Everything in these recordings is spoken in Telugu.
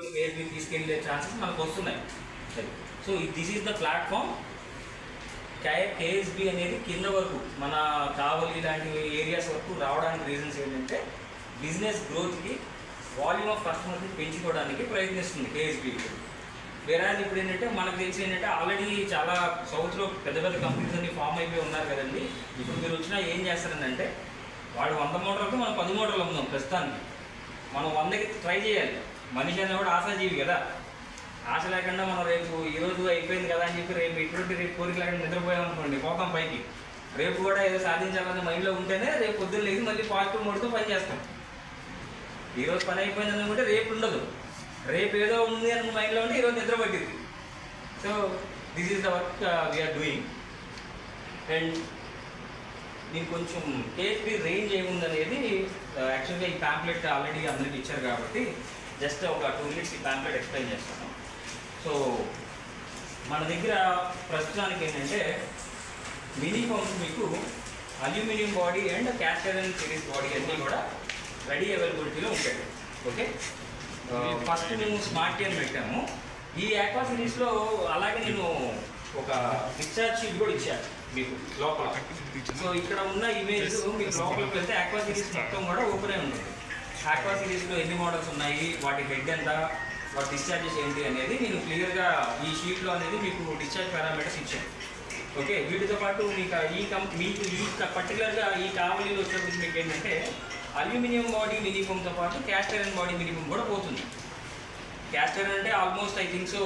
వరకు కేఎస్బీ తీసుకెళ్ళే ఛాన్సెస్ మనకు వస్తున్నాయి. So this is the platform K KSB అనేది కింద వరకు మన కావలి లాంటి ఏరియాస్ వరకు రావడానికి రీజన్స్ ఏంటంటే బిజినెస్ గ్రోత్కి వాల్యూమ్ ఆఫ్ కస్టమర్స్ని పెంచుకోవడానికి ప్రయత్నిస్తుంది కేఎస్బి వేరే ఇప్పుడు ఏంటంటే మనకు తెలిసి ఏంటంటే ఆల్రెడీ చాలా సౌత్లో పెద్ద పెద్ద కంపెనీస్ అన్ని ఫామ్ అయిపోయి ఉన్నారు కదండి. ఇప్పుడు మీరు వచ్చినా ఏం చేస్తారంటే వాడు వంద మోటార్లతో మనం పది మోటార్లు అమ్ముదాం ప్రస్తుతానికి. మనం వందకి ట్రై చేయాలి. మనిషి అనేది కూడా ఆశాజీవి కదా. ఆశ లేకుండా మనం రేపు ఈ రోజు అయిపోయింది కదా అని చెప్పి రేపు ఎటువంటి రేపు కోరిక లేకుండా నిద్రపోయాం అనుకోండి పోతాం పైకి. రేపు కూడా ఏదో సాధించాలన్న మైండ్లో ఉంటేనే రేపు పొద్దున్న లేదు మళ్ళీ పాజిటివ్ మోడ్తో పని చేస్తాం. ఈరోజు పని అయిపోయింది అనుకుంటే రేపు ఉండదు. రేపు ఏదో ఉంది అని మైండ్లో ఉంటే ఈరోజు నిద్ర పట్టింది so this is the work we are doing and నేను కొంచెం కేఎస్పి రేంజ్ ఏముందనేది uh, యాక్చువల్గా ఈ ప్యాంప్లెట్ ఆల్రెడీ అందరికి ఇచ్చారు కాబట్టి జస్ట్ ఒక టూ మినిట్స్ ఈ ప్యాంప్లెట్ ఎక్స్ప్లెయిన్ చేస్తాను. సో మన దగ్గర ప్రస్తుతానికి ఏంటంటే మినీ పంప్స్ మీకు aluminium body and cast iron series body అన్నీ కూడా రెడీ అవైలబిలిటీలో ఉంటాయి. ఓకే? ఫస్ట్ మేము స్మార్ట్ టీఎన్ పెట్టాము. ఈ యాక్వా సిరీస్లో అలాగే నేను ఒక డిశ్చార్జ్ షీట్ కూడా ఇచ్చాను మీకు లోపల. సో ఇక్కడ ఉన్న ఇమేజ్ మీకు లోపలికి వెళ్తే ఆక్వా సిరీస్ మొత్తం కూడా ఓపెన్ అయి ఉంటుంది. ఆక్వా సిరీస్లో ఎన్ని మోడల్స్ ఉన్నాయి వాటి హెడ్ ఎంత వాటి డిశ్చార్జెస్ ఏంటి అనేది నేను క్లియర్గా ఈ షీట్లో అనేది మీకు డిశ్చార్జ్ పారామీటర్స్ ఇచ్చాను. ఓకే వీటితో పాటు మీకు ఈ కం మీకు ఈ పర్టికులర్గా ఈ కావలిలో వచ్చేటప్పుడు మీకు ఏంటంటే అల్యూమినియం బాడీ మినిమంతో పాటు క్యాస్ట్ ఐరన్ బాడీ మినిమం కూడా పోతుంది. క్యాస్ట్ ఐరన్ అంటే almost I think so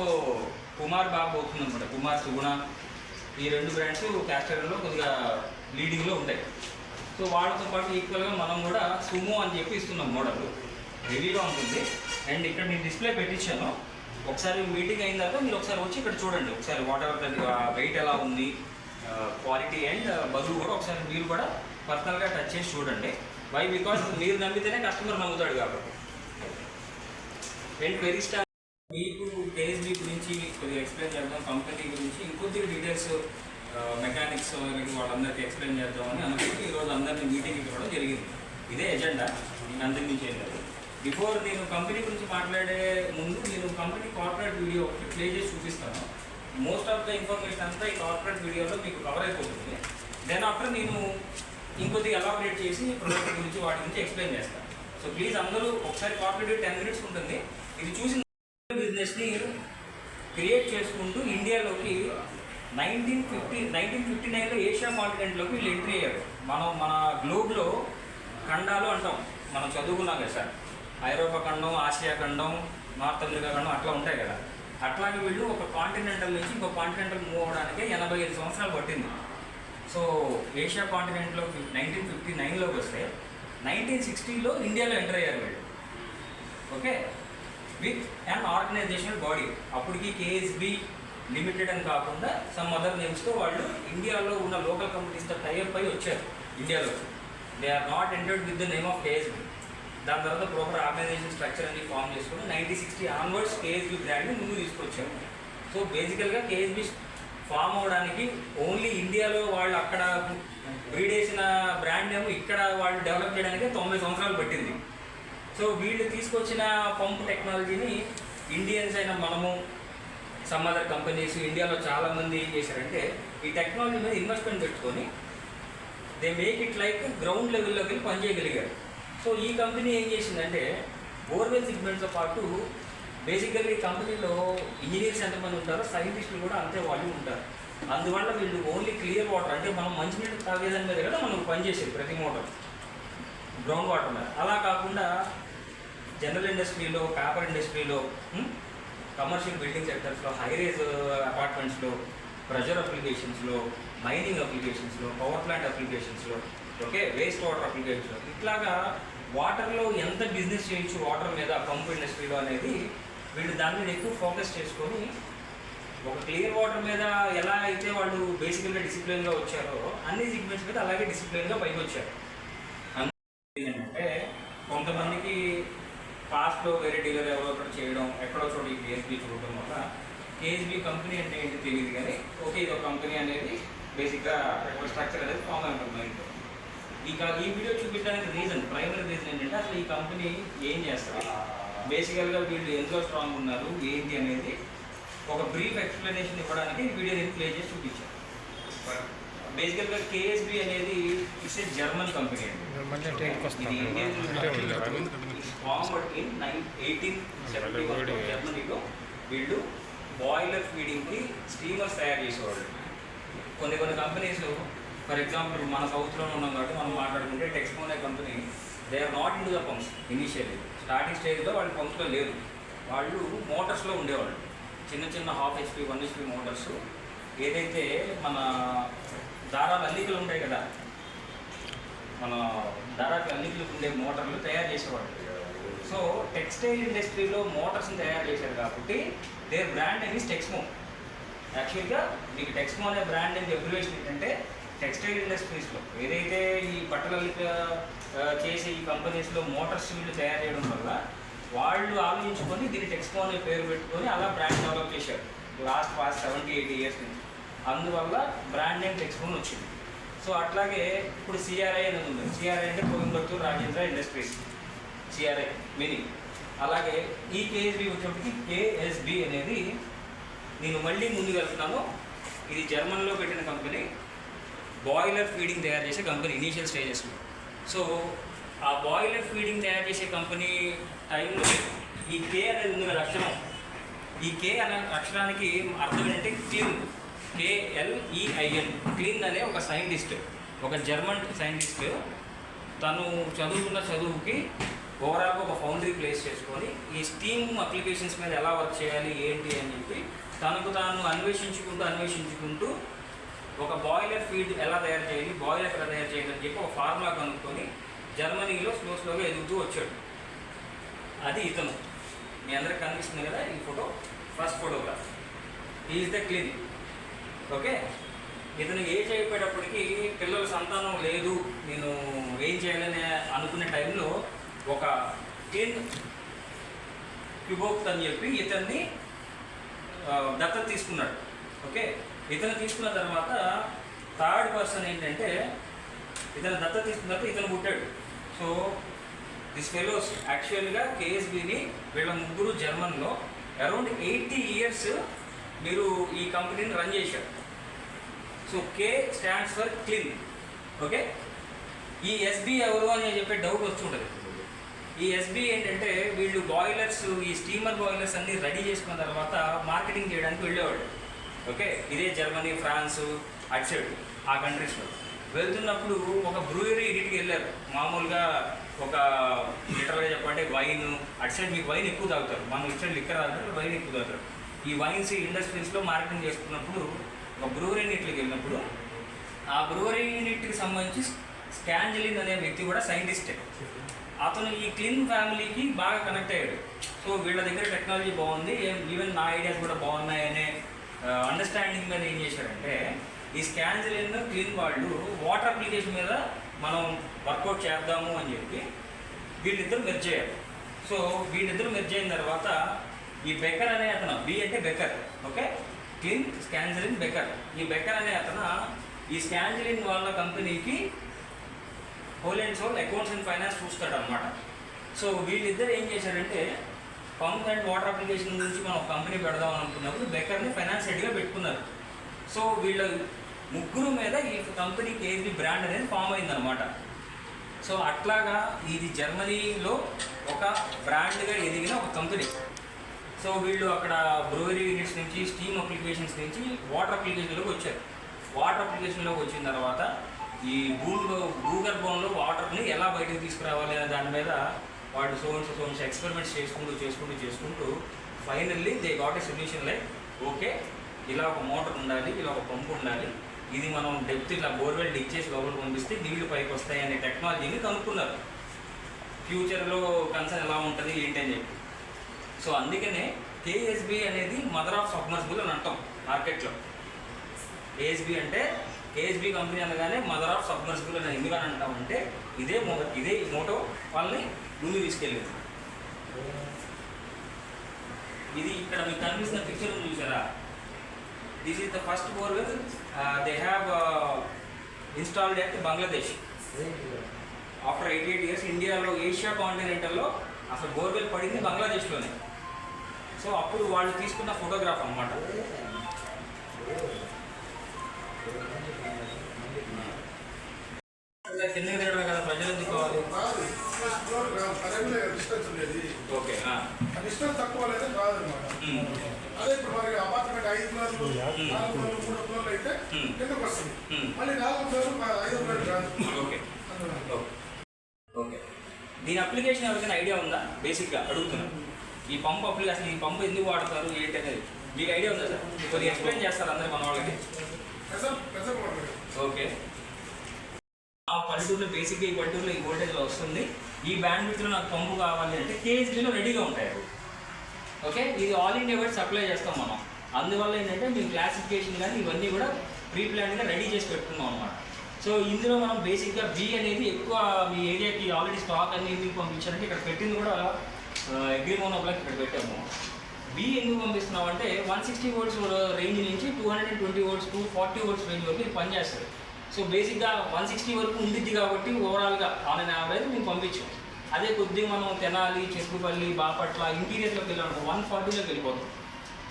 Kumar బాగా పోతుంది అనమాట కుమార్ సుగుణ ఈ రెండు బ్రాండ్స్ క్యాస్ట్ ఐరన్లో కొద్దిగా లీడింగ్లో ఉంటాయి. సో వాళ్ళతో పాటు ఈక్వల్గా మనం కూడా సుమో అని చెప్పి ఇస్తున్నాం మోడల్ హెవీగా ఉంటుంది. అండ్ ఇక్కడ నేను డిస్ప్లే పెట్టించాను. ఒకసారి మీటింగ్ అయిన తర్వాత మీరు ఒకసారి వచ్చి ఇక్కడ చూడండి. ఒకసారి వాట్ ఎవర్ వెయిట్ ఎలా ఉంది uh, క్వాలిటీ అండ్ uh, బరువు కూడా ఒకసారి మీరు కూడా పర్సనల్గా టచ్ చేసి చూడండి. వై బికాస్ మీరు నమ్మితేనే కస్టమర్ నమ్ముతాడు కాబట్టి. అండ్ వెరీ స్టార్ మీకు కేఎస్బి గురించి మీకు కొద్దిగా ఎక్స్ప్లెయిన్ చేద్దాం. కంపెనీ గురించి ఇంకొద్దిగా డీటెయిల్స్ మెకానిక్స్ వాళ్ళందరికీ ఎక్స్ప్లెయిన్ చేద్దామని అనుకుంటే ఈరోజు అందరినీ మీటింగ్ ఇవ్వడం జరిగింది. ఇదే ఎజెండా నేను అందరి చేయలేదు. బిఫోర్ నేను కంపెనీ గురించి మాట్లాడే ముందు నేను కంపెనీ కార్పొరేట్ వీడియో ఒకటి ప్లే చేసి చూపిస్తాను. మోస్ట్ ఆఫ్ ద ఇన్ఫర్మేషన్ అంతా ఈ కార్పొరేట్ వీడియోలో మీకు కవర్ అయిపోతుంది. దెన్ ఆఫ్టర్ నేను ఇంకొద్దిగా ఎలాబరేట్ చేసి ప్రొడక్ట్ గురించి వాటి గురించి ఎక్స్ప్లెయిన్ చేస్తాను. సో ప్లీజ్ అందరూ ఒకసారి కార్పొరేట్ టెన్ మినిట్స్ ఉంటుంది. ఇది చూసిన బిజినెస్ని క్రియేట్ చేసుకుంటూ ఇండియాలోకి నైన్టీన్ ఫిఫ్టీ నైన్టీన్ ఫిఫ్టీ నైన్లో ఏషియా కాంటినెంట్లోకి వీళ్ళు ఎంట్రీ అయ్యారు. మనం మన గ్లోబ్లో ఖండాలు అంటాం. మనం చదువుకున్నాం కదా సార్. ఐరోపా ఖండం ఆసియా ఖండం నార్త్ అమెరికా ఖండం అట్లా ఉంటాయి కదా. అట్లాగే వీళ్ళు ఒక కాంటినెంటల్ నుంచి ఇంకో కాంటినెంటల్ మూవ్ అవడానికి ఎనభై ఐదు సంవత్సరాలు పట్టింది. సో ఏషియా కాంటినెంట్లో నైన్టీన్ ఫిఫ్టీ నైన్లోకి వస్తే నైన్టీన్ సిక్స్టీలో ఇండియాలో ఎంటర్ అయ్యారు వీళ్ళు. Okay? With and organisational body. అప్పటికి కేఎస్బి లిమిటెడ్ అని కాకుండా సమ్ అదర్ నేమ్స్తో వాళ్ళు ఇండియాలో ఉన్న లోకల్ కంపెనీస్తో టైఅప్ అయి వచ్చారు ఇండియాలో they are not entered with the name of KSB దాని తర్వాత ప్రోపర్ ఆర్గనైజేషన్ స్ట్రక్చర్ అనేది ఫామ్ చేసుకుని నైన్టీన్ సిక్స్టీ ఆన్వర్డ్స్ కేఎస్బి బ్రాండ్ని ముందు తీసుకొచ్చారు. సో బేసికల్గా కేఎస్బి ఫామ్ అవడానికి ఓన్లీ ఇండియాలో వాళ్ళు అక్కడ బ్రీడ్ వేసిన బ్రాండ్ ఏమో ఇక్కడ వాళ్ళు డెవలప్ చేయడానికి తొంభై సంవత్సరాలు పట్టింది. సో వీళ్ళు తీసుకొచ్చిన పంప్ టెక్నాలజీని ఇండియన్స్ అయిన మనము సమ్ అదర్ కంపెనీస్ ఇండియాలో చాలామంది ఏం చేశారంటే ఈ టెక్నాలజీ మీద ఇన్వెస్ట్మెంట్ పెట్టుకొని they make it like ground లెవెల్లోకి వెళ్ళి పనిచేయగలిగారు సో ఈ కంపెనీ ఏం చేసిందంటే బోర్వెల్ సిగ్మెంట్తో పాటు బేసికల్లీ ఈ కంపెనీలో ఇంజనీర్స్ ఎంతమంది ఉంటారో సైంటిస్టులు కూడా అంతే వాళ్ళు ఉంటారు. అందువల్ల వీళ్ళు ఓన్లీ క్లియర్ వాటర్ అంటే మనం మంచినీళ్ళు తాగేదాని మీద కదా మనం పనిచేసేది ప్రతి మోటార్ గ్రౌండ్ వాటర్ మీద. అలా కాకుండా జనరల్ ఇండస్ట్రీలో పేపర్ ఇండస్ట్రీలో కమర్షియల్ బిల్డింగ్ సెక్టర్స్లో హైరేజ్ అపార్ట్మెంట్స్లో ప్రెషర్ అప్లికేషన్స్లో మైనింగ్ అప్లికేషన్స్లో పవర్ ప్లాంట్ అప్లికేషన్స్లో ఓకే వేస్ట్ వాటర్ అప్లికేషన్స్లో. ఇట్లాగా వాటర్లో ఎంత బిజినెస్ చేయొచ్చు వాటర్ మీద పంప్ ఇండస్ట్రీలో అనేది వీళ్ళు దాని మీద ఎక్కువ ఫోకస్ చేసుకొని ఒక క్లియర్ వాటర్ మీద ఎలా అయితే వాళ్ళు బేసికల్గా డిసిప్లిన్గా వచ్చారో అన్ని సిగ్మెంట్స్ మీద అలాగే డిసిప్లిన్గా పైకి వచ్చారు ఏంటంటే కొంతమందికి పాస్ట్లో వేరే డీలర్ ఎవరో ఒకటి చేయడం ఎక్కడో చోట ఈ కేఎస్బి చూడటం వల్ల కేఎస్బి కంపెనీ అంటే ఏంటి తెలియదు కానీ ఓకే ఇది ఒక కంపెనీ అనేది బేసిక్గా ఒక స్ట్రక్చర్ అనేది ఫామ్ అయి మైండ్ మైండ్లో ఇక ఈ వీడియో చూపించడానికి రీజన్ ప్రైమరీ రీజన్ ఏంటంటే అసలు ఈ కంపెనీ ఏం చేస్తారు బేసికల్గా వీళ్ళు ఎంతో స్ట్రాంగ్ ఉన్నారు ఏంటి అనేది ఒక బ్రీఫ్ ఎక్స్ప్లెనేషన్ ఇవ్వడానికి ఈ వీడియో నేను ప్లే చేసి చూపించాను. బేసికల్గా కేఎస్బి అనేది ఇట్స్ ఏ జర్మన్ కంపెనీ అండి. ఇది Indian in nine eighteen seventy జర్మనీలో వీళ్ళు. బాయిలర్ ఫీడింగ్కి స్టీమర్స్ తయారు చేసేవాళ్ళు. కొన్ని కొన్ని కంపెనీస్ ఫర్ ఎగ్జాంపుల్ మన సౌత్లో ఉన్నాం కాబట్టి మనం మాట్లాడుకుంటే టెక్స్మో అనే company they are not in the pumps initially starting స్టేజ్లో వాళ్ళు పంప్స్లో లేరు. వాళ్ళు మోటార్స్లో ఉండేవాళ్ళు. చిన్న చిన్న half HP one HP motors ఏదైతే మన దారాలు అల్లికలు ఉంటాయి కదా. మన దారాకి అల్లికలు ఉండే మోటార్లు తయారు చేసేవాడు సో టెక్స్టైల్ ఇండస్ట్రీలో మోటార్స్ని తయారు చేశారు కాబట్టి దేర్ బ్రాండ్ అనేది టెక్స్మో యాక్చువల్గా మీకు టెక్స్మో అనే బ్రాండ్ అనేది ఎబ్రివేషన్ ఏంటంటే టెక్స్టైల్ ఇండస్ట్రీస్లో ఏదైతే ఈ బట్టల చేసే ఈ కంపెనీస్లో మోటార్స్ వీళ్ళు తయారు చేయడం వల్ల వాళ్ళు ఆలోచించుకొని దీన్ని టెక్స్మో అనే పేరు పెట్టుకొని అలా బ్రాండ్ డెవలప్ చేశారు. Last past seventy eighty years నుంచి. అందువల్ల బ్రాండ్ నేమ్ టెక్స్మో వచ్చింది. సో అట్లాగే ఇప్పుడు సిఆర్ఐ అనేది ఉంది. సిఆర్ఐ అంటే Coimbatore Rajendra industries. CRI mini అలాగే ఈ కేఎస్బి వచ్చేప్పటికి కేఎస్బి అనేది నేను మళ్ళీ ముందుకు వెళ్తున్నాను ఇది జర్మన్లో పెట్టిన కంపెనీ బాయిలర్ ఫీడింగ్ తయారు చేసే కంపెనీ ఇనీషియల్ స్టేజెస్లో సో ఆ బాయిలర్ ఫీడింగ్ తయారు చేసే కంపెనీ టైంలో ఈ కే అనేది ఉంది కదా అక్షరం ఈ కే అనే అక్షరానికి అర్థం ఏంటంటే క్లీన్ కేఎల్ఈఐఎన్ క్లీన్ అనే ఒక సైంటిస్ట్ ఒక జర్మన్ సైంటిస్ట్ తను చదువుకున్న చదువుకి ఓవరాల్గా ఒక ఫౌండరీ ప్లేస్ చేసుకొని ఈ స్టీమ్ అప్లికేషన్స్ మీద ఎలా వర్క్ చేయాలి ఏంటి అని చెప్పి తనకు తాను అన్వేషించుకుంటూ అన్వేషించుకుంటూ ఒక బాయిలర్ ఫీడ్ ఎలా తయారు చేయాలి బాయిలర్ ఎలా తయారు చేయాలి అని చెప్పి ఒక ఫార్ములా కనుక్కొని జర్మనీలో స్లో స్లోగా ఎదుగుతూ వచ్చాడు. అది ఇతను. మీ అందరికి కనిపిస్తుంది కదా ఈ photo first photograph is the Klein okay? ఇతను ఏజ్ అయిపోయేటప్పటికి పిల్లల సంతానం లేదు. నేను ఏం చేయాలని అనుకునే టైంలో ఒక క్లీన్ క్యుబోక్ట్ అని చెప్పి ఇతన్ని దత్త దత్తత తీసుకున్నాడు. ఓకే? ఇతను తీసుకున్న తర్వాత థర్డ్ పర్సన్ ఏంటంటే ఇతను దత్త తీసుకున్న తర్వాత ఇతను పుట్టాడు. సో దిస్ ఫెలోస్ యాక్చువల్గా కేఎస్బిని వీళ్ళ ముగ్గురు జర్మన్లో అరౌండ్ ఎయిటీ ఇయర్స్ మీరు ఈ కంపెనీని రన్ చేశారు. So K stands for Klein okay ఈ ఎస్బి ఎవరు అని చెప్పే డౌట్ వస్తుంటుంది ఈ ఎస్బి ఏంటంటే వీళ్ళు బాయిలర్స్ ఈ స్టీమర్ బాయిలర్స్ అన్నీ రెడీ చేసుకున్న తర్వాత మార్కెటింగ్ చేయడానికి వెళ్ళేవాళ్ళు. ఓకే ఇదే జర్మనీ ఫ్రాన్స్ అటు సైడ్ ఆ కంట్రీస్లో వెళ్తున్నప్పుడు ఒక బ్రూయరీ ఇంటికి వెళ్ళారు. మామూలుగా ఒక లిటరల్గా చెప్పంటే వైన్ అటు సైడ్ మీకు వైన్ ఎక్కువ తాగుతారు. మనం ఇటు సైడ్ లిక్కర్ తాగుతారు వైన్ ఎక్కువ తాగుతారు. ఈ వైన్స్ ఇండస్ట్రీస్లో మార్కెటింగ్ చేసుకున్నప్పుడు ఒక బ్రూవరీ యూనిట్కి వెళ్ళినప్పుడు ఆ బ్రూవరీ యూనిట్కి సంబంధించి స్కాంజలిన్ అనే వ్యక్తి కూడా సైంటిస్టే. అతను ఈ క్లీన్ ఫ్యామిలీకి బాగా కనెక్ట్ అయ్యాడు. సో వీళ్ళ దగ్గర టెక్నాలజీ బాగుంది ఈవెన్ నా ఐడియాస్ కూడా బాగున్నాయి అనే అండర్స్టాండింగ్ మీద ఏం చేశారంటే ఈ స్కాంజలిన్ క్లీన్ వాళ్ళు వాటర్ అప్లికేషన్ మీద మనం వర్కౌట్ చేద్దాము అని చెప్పి వీళ్ళిద్దరు మెర్జ్ అయ్యారు. సో వీళ్ళిద్దరు మెర్జ్ అయిన తర్వాత ఈ బెకర్ అనే అతను బి అంటే బెకర్ ఓకే? క్లిన్ స్కాంజలిన్ బెకర్. ఈ బెకర్ అనే అతను ఈ స్కాంజలిన్ వాళ్ళ కంపెనీకి whole and soul accounts and finance చూస్తాడు అనమాట సో వీళ్ళిద్దరు ఏం చేశారంటే పంప్ అండ్ వాటర్ అప్లికేషన్ గురించి మనం ఒక కంపెనీ పెడదాం అనుకున్నప్పుడు బెకర్ని ఫైనాన్స్ హెడ్గా పెట్టుకున్నారు. సో వీళ్ళ ముగ్గురు మీద ఈ కంపెనీకి ఏది బ్రాండ్ అనేది ఫామ్ అయిందనమాట సో అట్లాగా ఇది జర్మనీలో ఒక బ్రాండ్గా ఎదిగిన ఒక కంపెనీ. సో వీళ్ళు అక్కడ బ్రూవరీ యూనిట్స్ నుంచి స్టీమ్ అప్లికేషన్స్ నుంచి వాటర్ అప్లికేషన్లోకి వచ్చారు. వాటర్ అప్లికేషన్లోకి వచ్చిన తర్వాత ఈ భూమిలో భూగర్భంలో వాటర్ని ఎలా బయటకు తీసుకురావాలి అనే దాని మీద వాళ్ళు సోన్స్ సోన్స్ ఎక్స్పెరిమెంట్స్ చేసుకుంటూ చేసుకుంటూ చేసుకుంటూ finally they got a solution like okay ఇలా ఒక మోటార్ ఉండాలి ఇలా ఒక పంపు ఉండాలి. ఇది మనం డెప్త్ ఇట్లా బోర్వెల్ డిక్ చేసి లోపలికి పంపిస్తే నీళ్ళు పైకి వస్తాయి అనే టెక్నాలజీని కనుక్కున్నారు. ఫ్యూచర్లో కన్సర్న్ ఎలా ఉంటుంది ఏంటి అని చెప్పి. సో అందుకనే కేఎస్బి అనేది మదర్ ఆఫ్ సబ్మర్సిబుల్ అని అంటాం మార్కెట్లో. కేఎస్బి అంటే కేఎస్బి కంపెనీ అనగానే మదర్ ఆఫ్ సబ్మర్సిబుల్ అని ఎందుకు అని అంటామంటే ఇదే మో ఇదే మోటో వాళ్ళని ముందు తీసుకెళ్ళింది. ఇది ఇక్కడ మీకు కనిపిస్తున్న పిక్చర్ చూసారా? This is the first borewell they have installed at Bangladesh after eighty eight years ఇండియాలో ఏషియా కాంటినెంటల్లో అసలు బోర్వెల్ పడింది బంగ్లాదేశ్లోనే సో అప్పుడు వాళ్ళు తీసుకున్న ఫోటోగ్రాఫ్ అన్నమాట ఇలా కిందకి దిగడమే కదా ప్రజలు ఎందుకు కావాలి డిస్టెన్స్ ఉండేది ఓకే డిస్టెన్స్ తక్కువ అయితే అనమాట ఉమ్. అదే ఇప్పుడు మరి అపార్ట్మెంట్ ఐదు ఫ్లోర్లు. నాలుగు ఫ్లోర్లు మూడు ఫ్లోర్లు అయితే. కిందకు వస్తుంది. మళ్ళీ నాలుగు ఫ్లోర్లు ఐదు ఫ్లోర్లు. ఓకే ఓకే దీని అప్లికేషన్ ఎవరికైనా ఐడియా ఉందా? బేసిక్గా అడుగుతున్నాను ఈ పంప్ అప్లికేషన్ ఈ పంప్ ఎందుకు వాడతారు? ఏంటి అనేది. మీకు ఐడియా ఉందా సార్? కొద్దిగా ఎక్స్ప్లెయిన్ చేస్తారు అందరు మన వాళ్ళకి ఓకే. ఆ పల్లెటూరులో బేసిక్గా ఈ పల్లెటూరులో ఈ వోల్టేజ్లో వస్తుంది. ఈ బ్యాండ్ విత్లో నాకు పంపు కావాలి అంటే కేజీలో రెడీగా ఉంటాయి ఓకే? ఇది ఆల్ ఇండియా వైడ్ సప్లై చేస్తాం మనం. అందువల్ల ఏంటంటే మీ క్లాసిఫికేషన్ కానీ ఇవన్నీ కూడా ప్రీ ప్లాన్గా రెడీ చేసి పెట్టుకున్నాం అనమాట సో ఇందులో మనం బేసిక్గా బి అనేది ఎక్కువ మీ ఏరియాకి ఆల్రెడీ స్టాక్ అనేది పంపించడానికి పంపించారంటే ఇక్కడ పెట్టింది కూడా అగ్రిమోనోబ్లాక్ ఇక్కడ పెట్టాము. బి ఎందుకు పంపిస్తున్నాం అంటే వన్ సిక్స్టీ వోల్ట్స్ రేంజ్ నుంచి two hundred and twenty volts two forty volts range వరకు ఇది పనిచేస్తుంది. సో బేసిక్గా వన్ సిక్స్టీ వరకు ఉండిద్ది కాబట్టి ఓవరాల్గా ఆన్ అండ్ యావరేజ్ మేము పంపించాం. అదే కొద్దిగా మనం తెనాలి చెక్కుపల్లి బాపట్ల ఇంటీరియర్లోకి వెళ్ళాము వన్ ఫార్టీలోకి వెళ్ళిపోతాం.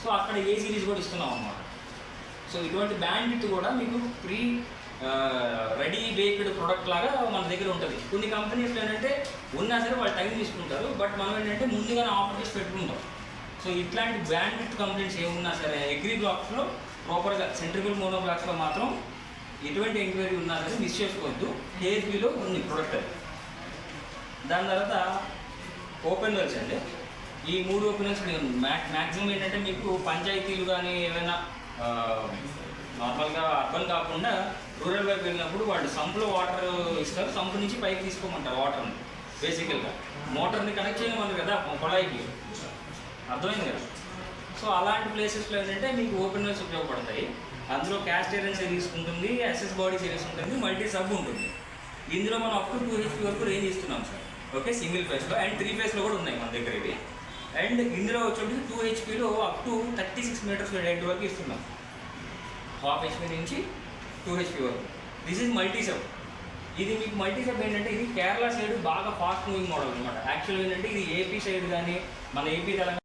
సో అక్కడ ఏ సిరీస్ కూడా ఇస్తున్నాం అన్నమాట. సో ఇటువంటి బ్యాండ్ కూడా మీకు ప్రీ రెడీ బేక్డ్ ప్రోడక్ట్ లాగా మన దగ్గర ఉంటుంది. కొన్ని కంపెనీస్లో ఏంటంటే ఉన్నా సరే వాళ్ళు టైం తీసుకుంటారు బట్ మనం ఏంటంటే ముందుగానే ఆఫర్ చేసి పెట్టుకుంటాం. సో ఇట్లాంటి బ్యాండ్ కంప్లైంట్స్ ఏమున్నా సరే అగ్రి బ్లాక్స్లో ప్రాపర్గా సెంట్రికల్ మోనో బ్లాక్స్లో మాత్రం ఎటువంటి ఎంక్వైరీ ఉన్నా సరే మిస్ చేసుకోవద్దు. కేఎస్బీలో ఉంది ప్రొడక్ట్ అది. దాని తర్వాత ఓపెన్ వెల్స్ అండి. ఈ మూడు ఓపెన్ వెల్స్ మ్యాక్ మ్యాక్సిమం ఏంటంటే మీకు పంచాయతీలు కానీ ఏమైనా నార్మల్గా అర్బన్ కాకుండా రూరల్ వైపు వెళ్ళినప్పుడు వాళ్ళు సంపులో వాటర్ ఇస్తారు సంపు నుంచి పైకి తీసుకోమంటారు వాటర్ని బేసికల్గా మోటార్ని కనెక్ట్ వాళ్ళు కదా కొళాయికి. అర్థమైంది కదా? సో అలాంటి ప్లేసెస్లో ఏంటంటే మీకు ఓపెన్ వెల్స్ ఉపయోగపడతాయి. అందులో క్యాస్ట్ ఏరియన్ సిరీస్ ఉంటుంది ఎస్ఎస్ బాడీ సిరీస్ ఉంటుంది మల్టీ సబ్ ఉంటుంది. ఇందులో మనం అప్ టు టూ హెచ్పి వరకు రేంజ్ ఇస్తున్నాం సార్ ఓకే సింగిల్ ఫేస్లో అండ్ త్రీ ఫేస్లో కూడా ఉన్నాయి మన దగ్గర ఇవి. అండ్ ఇందులో వచ్చేసి two హెచ్పిలో up to thirty six metres head వరకు ఇస్తున్నాం. హాఫ్ హెచ్పి నుంచి టూ హెచ్పి వరకు. దిస్ ఇస్ మల్టీ ఇది మీకు మల్టీ ఏంటంటే ఇది కేరళ సైడ్ బాగా ఫాస్ట్ మూవింగ్ మోడల్ అనమాట యాక్చువల్ ఏంటంటే ఇది ఏపీ సైడ్ కానీ మన ఏపీ తెలంగాణ